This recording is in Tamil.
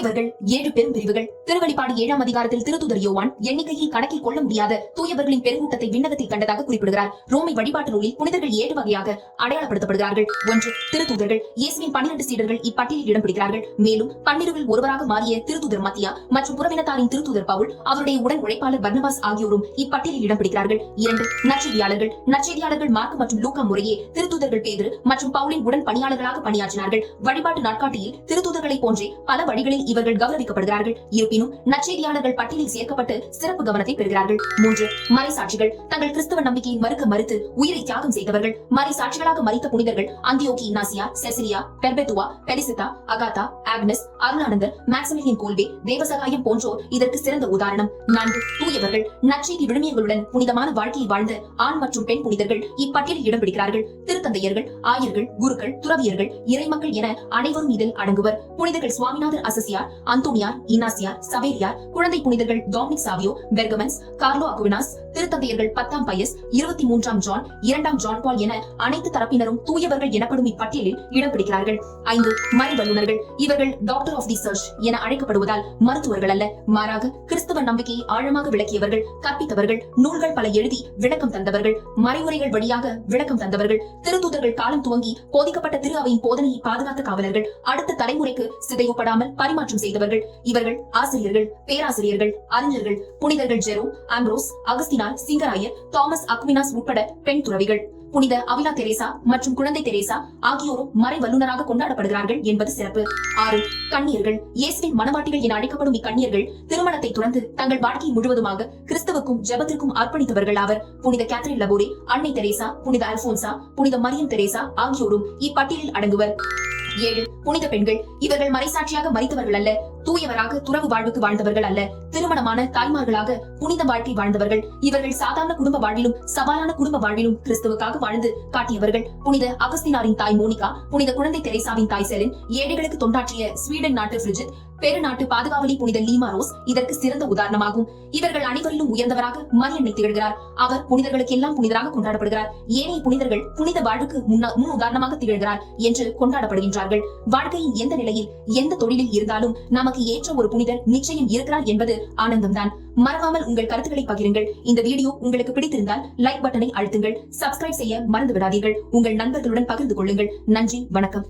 தூயவர்கள் ஏழு பெரும் பிரிவுகள். திருவெளிப்பாடு ஏழாம் அதிகாரத்தில் திருத்துதர் யோவான் எண்ணிக்கையில் கணக்கில் கொள்ள முடியாத தூயவர்களின் பெருங்கூட்டத்தை விண்ணகத்தில் கண்டதாக குறிப்பிடுகிறார். ரோமை வழிபாட்டு நூலில் புனிதர்கள் ஏழு வகையாக அடையாளப்படுத்தப்படுகிறார்கள். ஒன்று திருத்தூதர்கள். இயேசுவின் பன்னிரண்டு சீடர்கள் இப்பட்டியலில் இடம் பிடிக்கிறார்கள். மேலும் பன்னிரவில் ஒருவராக மாறிய திருத்துதர் மத்தியா மற்றும் புறவினத்தாரின் திருத்துதர் பவுல் அவருடைய உடன் உழைப்பாளர் பர்னபாஸ் ஆகியோரும் இப்பட்டியலில் இடம் பிடிக்கிறார்கள். இரண்டு நற்செய்தியாளர்கள். நற்செய்தியாளர்கள் மார்க் மற்றும் லூக்கா முறையே திருத்துதர்கள் பேதர் மற்றும் பவுலின் உடன் பணியாளர்களாக பணியாற்றினார்கள். வழிபாட்டு நாட்காட்டியில் திருத்துதர்களை போன்றே பல வழிகளில் இவர்கள் கௌரவிக்கப்படுகிறார்கள். இருப்பினும் நற்செய்தியாளர்கள் பட்டியலில் சேர்க்கப்பட்டு சிறப்பு கவனத்தை பெறுகிறார்கள். மூன்று மறைசாட்சிகள். தங்கள் கிறிஸ்தவ நம்பிக்கையை மறுக்க மறுத்து உயிரை தியாகம் செய்தவர்கள். மறைசாட்சிகளாக மறித்த புனிதர்கள் Antioch Ignatius Cecilia Perpetua Felicity Agatha Agnes Arulanandar Maximilian Kolbe Devasahayam போன்றோர் இதற்கு சிறந்த உதாரணம். நான்கு தூயவர்கள். நற்செய்தி விழுமியங்களுடன் புனிதமான வாழ்க்கையை வாழ்ந்த ஆண் மற்றும் பெண் புனிதர்கள் இப்பட்டியலில் இடம் பிடிக்கிறார்கள் திருத்தந்தையர்கள் ஆயர்கள் குருக்கள் துறவியர்கள் இறைமக்கள் என அனைவரும் இதில் அடங்குவர். புனிதர்கள் சுவாமிநாதர் அசசியார் அந்தோனியார் இனாசியார் சவேரியார் குழந்தை புனிதர்கள் Dominic Savio Berchmans Carlo Aquinas திருத்தந்தையர்கள் பத்தாம் பயஸ் இருபத்தி மூன்றாம் ஜான் இரண்டாம் ஜான் பால் என அனைத்து தரப்பினரும் தூயவர்கள் எனப்படும் இப்பட்டியலில் இடம் பிடிக்கிறார்கள். ஐந்து மறை வல்லுநர்கள் இவர்கள் டாக்டர் ஆஃப் தி சர்ச் என அழைக்கப்படுவதால் மருத்துவர்கள் அல்ல. மாறாக கிறிஸ்தவ நம்பிக்கையை ஆழமாக விளக்கியவர்கள் கற்பித்தவர்கள் நூல்கள் பல எழுதி விளக்கம் தந்தவர்கள் மறைமுறைகள் வழியாக விளக்கம் தந்தவர்கள் திருத்தூதர்கள் காலம் துவங்கி போதிக்கப்பட்ட திரு அவையின் போதனையை பாதுகாத்த காவலர்கள் அடுத்த தலைமுறைக்கு சிதைவுபடாமல் பரிமாற்ற மாற்றம் செய்தவர்கள் இவர்கள் ஆசிரியர்கள் பேராசிரியர்கள் அறிஞர்கள் புனிதர்கள் Jerome Ambrose Agasthinar Singarayar Thomas Aquinas உட்பட பெண் துறவிகள். புனித அவிலா தெரேசா மற்றும் குழந்தை தெரேசா ஆகியோரும் மறை வல்லுநராக கொண்டாடப்படுகிறார்கள் என்பது சிறப்பு. ஆறு கண்ணியர்கள். இயேசுவின் மனவாட்டிகள் என அழைக்கப்படும் இக்கண்ணியர்கள் திருமணத்தை துறந்து தங்கள் வாழ்க்கை முழுவதுமாக கிறிஸ்தவுக்கும் ஜபத்திற்கும் அர்ப்பணித்தவர்கள் ஆவர். புனித கேத்ரின் லபோரே அன்னை தெரேசா புனித அல்போன்சா புனித மரியம் தெரேசா ஆகியோரும் இப்பட்டியலில் அடங்குவர். ஏழு புனித பெண்கள் இவர்கள் மறைசாட்சியாக மறித்தவர்கள் அல்ல தூயவராக துறவு வாழ்வுக்கு வாழ்ந்தவர்கள் அல்ல திருமணமான தாய்மார்களாக புனித வாழ்க்கை வாழ்ந்தவர்கள். இவர்கள் சாதாரண குடும்ப வாழ்விலும் சவாலான குடும்ப வாழ்விலும் கிறிஸ்துவுக்காக வாழ்ந்து காட்டியவர்கள். புனித அகஸ்தினாரின் தாய் மோனிகா புனித குழந்தை தெரேசாவின் தாய் செலின் ஏழைகளுக்கு தொண்டாற்றிய ஸ்வீடன் நாட்டு பிரிஜித் பெருநாட்டு பாதுகாவலி புனித லீமா ரோஸ் இதற்கு சிறந்த உதாரணமாகும். இவர்கள் அனைவரிலும் உயர்ந்தவராக மரியன்னை திகழ்கிறார். அவர் புனிதர்களுக்கு எல்லாம் புனிதராக கொண்டாடப்படுகிறார். ஏனைய புனிதர்கள் புனித வாழ்வுக்கு முன்னா- முன் உதாரணமாக திகழ்கிறார் என்று கொண்டாடப்படுகின்றார்கள். வாழ்க்கையின் எந்த நிலையில் எந்த தொழிலில் இருந்தாலும் நமக்கு ஏற்ற ஒரு புனிதர் நிச்சயம் இருக்கிறார் என்பது ஆனந்தம்தான். மறவாமல் உங்கள் கருத்துக்களை பகிருங்கள். இந்த வீடியோ உங்களுக்கு பிடித்திருந்தால் லைக் பட்டனை அழுத்துங்கள். சப்ஸ்கிரைப் செய்ய மறந்து விடாதீர்கள் உங்கள் நண்பர்களுடன் பகிர்ந்து கொள்ளுங்கள். நன்றி வணக்கம்.